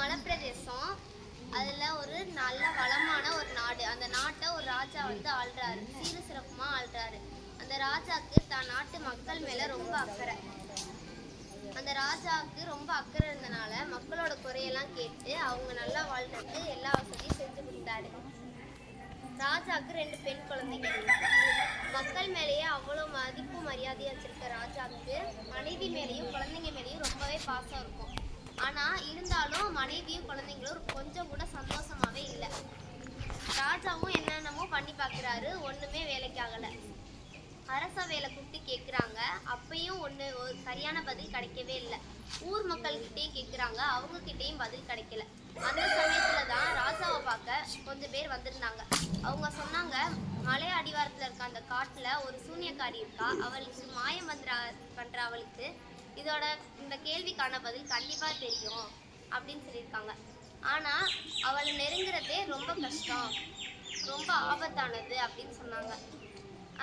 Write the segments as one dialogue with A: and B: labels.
A: மலைப்பிரதேசம். அதில் ஒரு நல்ல வளமான ஒரு நாடு. அந்த நாட்டை ஒரு ராஜா வந்து ஆள்றாரு. சீர சிறப்புமாக ஆள்றாரு. அந்த ராஜாவுக்கு தான் நாட்டு மக்கள் மேலே ரொம்ப அக்கறை. அந்த ராஜாவுக்கு ரொம்ப அக்கறை இருந்தனால மக்களோட குறையெல்லாம் கேட்டு அவங்க நல்லா வாழ்றதுக்கு எல்லா வசதியும் செஞ்சு கொடுத்தாரு. ராஜாவுக்கு ரெண்டு பெண் குழந்தைங்க மக்கள் மேலேயே அவ்வளோ மதிப்பு மரியாதையாக வச்சிருக்க ராஜாவுக்கு மனைவி மேலேயும் குழந்தைங்க மேலேயும் ரொம்பவே பாசம் இருக்கும். ஆனா இருந்தாலும் மனைவியும் குழந்தைங்களும் கொஞ்சம் கூட சந்தோஷமாவே இல்லை. ராஜாவும் என்னென்னமோ பண்ணி பார்க்குறாரு ஒண்ணுமே வேலைக்கு ஆகலை. அரச வேலை கூப்பிட்டு கேட்குறாங்க அப்பயும் ஒன்று ஒரு சரியான பதில் கிடைக்கவே இல்லை. ஊர் மக்கள்கிட்டயும் கேட்குறாங்க அவங்க கிட்டேயும் பதில் கிடைக்கல. அந்த சமயத்துல தான் ராஜாவை பார்க்க கொஞ்சம் பேர் வந்திருந்தாங்க. அவங்க சொன்னாங்க மலை அடிவாரத்தில் இருக்க அந்த காட்டில் ஒரு சூனியக்காரி இருக்கா அவளுக்கு மாயம் பண்ணுற பண்ணுற அவளுக்கு இதோட இந்த கேள்விக்கான பதில் கண்டிப்பாக தெரியும் அப்படின்னு சொல்லியிருக்காங்க. ஆனால் அவளை நெருங்குறதே ரொம்ப கஷ்டம். ரொம்ப ஆபத்தானது அப்படின்னு சொன்னாங்க.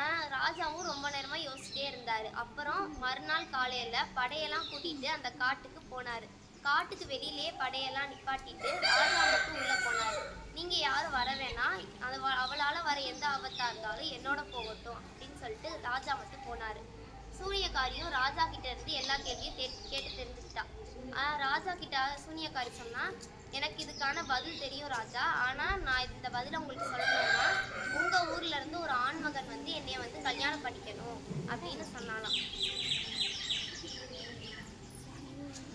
A: ஆனால் ராஜாவும் ரொம்ப நேரமாக யோசிச்சிட்டே இருந்தார். அப்புறம் மறுநாள் காலையில் படையெல்லாம் கூட்டிட்டு அந்த காட்டுக்கு போனார். காட்டுக்கு வெளியிலே படையெல்லாம் நிப்பாட்டிட்டு ராஜா மட்டும் உள்ளே போனார். நீங்கள் யாரும் வர வேணாம். அது அவளால் வர எந்த ஆபத்தாக இருந்தாலும் என்னோட போகட்டும் அப்படின்னு சொல்லிட்டு ராஜா மட்டும் போனார். சூனியக்காரியும் ராஜா கிட்ட இருந்து எல்லா கேள்வியும் கேட்டு தெரிஞ்சுக்கிட்டா. ஆஹ் ராஜா கிட்ட சூனியக்காரி சொன்னா எனக்கு இதுக்கான பதில் தெரியும் ராஜா. ஆனா நான் இந்த பதிலை உங்களுக்கு சொல்லணும்னா உங்க ஊர்ல இருந்து ஒரு ஆண்மகன் வந்து என்னைய வந்து கல்யாணம் பண்ணிக்கணும். அப்படின்னு சொன்னாலாம்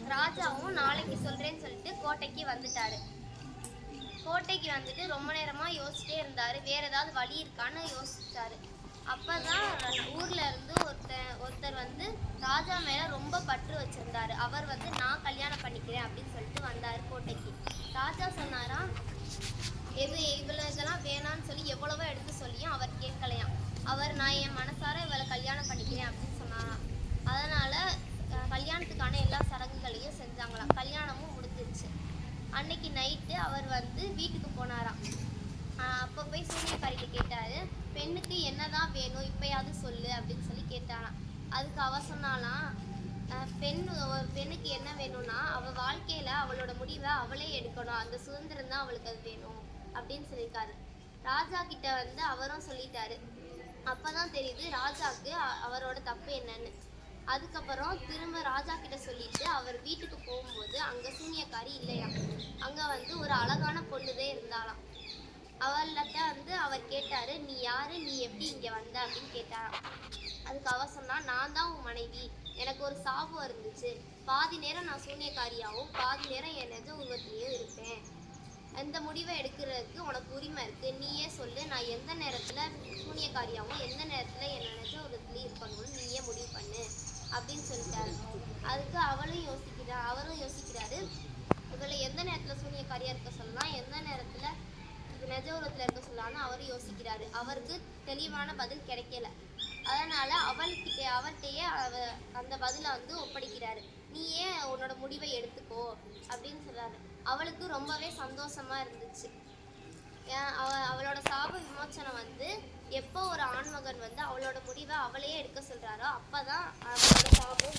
A: ராஜாவும் நாளைக்கு சொல்றேன்னு சொல்லிட்டு கோட்டைக்கு வந்துட்டாரு. கோட்டைக்கு வந்துட்டு ரொம்ப நேரமா யோசிச்சிட்டே இருந்தாரு. வேற ஏதாவது வழி இருக்கான்னு யோசிச்சாரு. அப்பதான் ஊர்ல இருந்து ஒரு ராஜா மேல ரொம்ப பற்று வச்சிருந்தாரு. அவர் வந்து நான் கல்யாணம் பண்ணிக்கிறேன் அப்படின்னு சொல்லிட்டு வந்தாரு கோட்டைக்கு. ராஜா சொன்னாராம் எது இவ்வளோ இதெல்லாம் வேணாம்னு சொல்லி எவ்வளவோ எடுத்து சொல்லியும் அவர் கேட்கலையாம். அவர் நான் என் மனசார இவளை கல்யாணம் பண்ணிக்கிறேன் அப்படின்னு சொன்னாராம். அதனால கல்யாணத்துக்கான எல்லா சடங்குகளையும் செஞ்சாங்களாம். கல்யாணமும் முடிஞ்சிருச்சு. அன்னைக்கு நைட்டு அவர் வந்து வீட்டுக்கு போனாராம். அப்போ போய் சூனியக்காரிட்ட கேட்டாரு பெண்ணுக்கு என்னதான் வேணும்? இப்பயாவது சொல்லு அப்படின்னு சொல்லி அதுக்கு அவ சொன்னாலாம் பெண் ஒரு பெண்ணுக்கு என்ன வேணும்னா அவ வாழ்க்கையில அவளோட முடிவை அவளே எடுக்கணும். அந்த சுதந்திரம் தான் அவளுக்கு அது வேணும் அப்படின்னு சொல்லியிருக்காரு. ராஜா கிட்ட வந்து அவரும் சொல்லிட்டாரு. அப்பதான் தெரியுது ராஜாக்கு அவரோட தப்பு என்னன்னு. அதுக்கப்புறம் திரும்ப ராஜா கிட்ட சொல்லிட்டு அவர் வீட்டுக்கு போகும்போது அங்க சூனியக்காரி இல்லையா? அங்க வந்து ஒரு அழகான பொண்ணுதே இருந்தாளாம். அவள்கிட்ட வந்து அவர் கேட்டாரு நீ யாரு? நீ எப்படி இங்க வந்த? அப்படின்னு கேட்டாராம். அதுக்கு அவ சொன்னா நான் தான் உன் மனைவி. எனக்கு ஒரு சாபம் இருந்துச்சு. பாதி நேரம் நான் சூன்யக்காரியாகவும் பாதி நேரம் என் நிஜ உருவத்திலேயும் இருப்பேன். அந்த முடிவை எடுக்கிறதுக்கு உனக்கு உரிமை இருக்குது நீயே சொல்லு. நான் எந்த நேரத்தில் சூன்யக்காரியாகவும் எந்த நேரத்தில் என் நிஜ உருவத்திலையும் இருக்கணும்னு நீயே முடிவு பண்ணு. அப்படின்னு சொல்லிட்டாரு. அதுக்கு அவளும் யோசிக்கிறா அவரும் யோசிக்கிறாரு. இவளை எந்த நேரத்தில் சூன்யக்காரியாக இருக்க சொல்லலாம் எந்த நேரத்தில் நெஜ நிஜ இருக்க சொல்லலாம்னு அவரும் யோசிக்கிறாரு. அவருக்கு தெளிவான பதில் கிடைக்கல. அதனால அவள்கிட்ட அவர்கிட்டயே அவ அந்த பதிலை வந்து ஒப்படைக்கிறாரு. நீயே உன்னோட முடிவை எடுத்துக்கோ? அப்படின்னு சொல்றாரு. அவளுக்கு ரொம்பவே சந்தோஷமா இருந்துச்சு. அவ அவளோட சாப விமோச்சனம் வந்து எப்போ ஒரு ஆண்மகன் வந்து அவளோட முடிவை அவளையே எடுக்க சொல்றாரோ அப்பதான் அவளோட சாபம்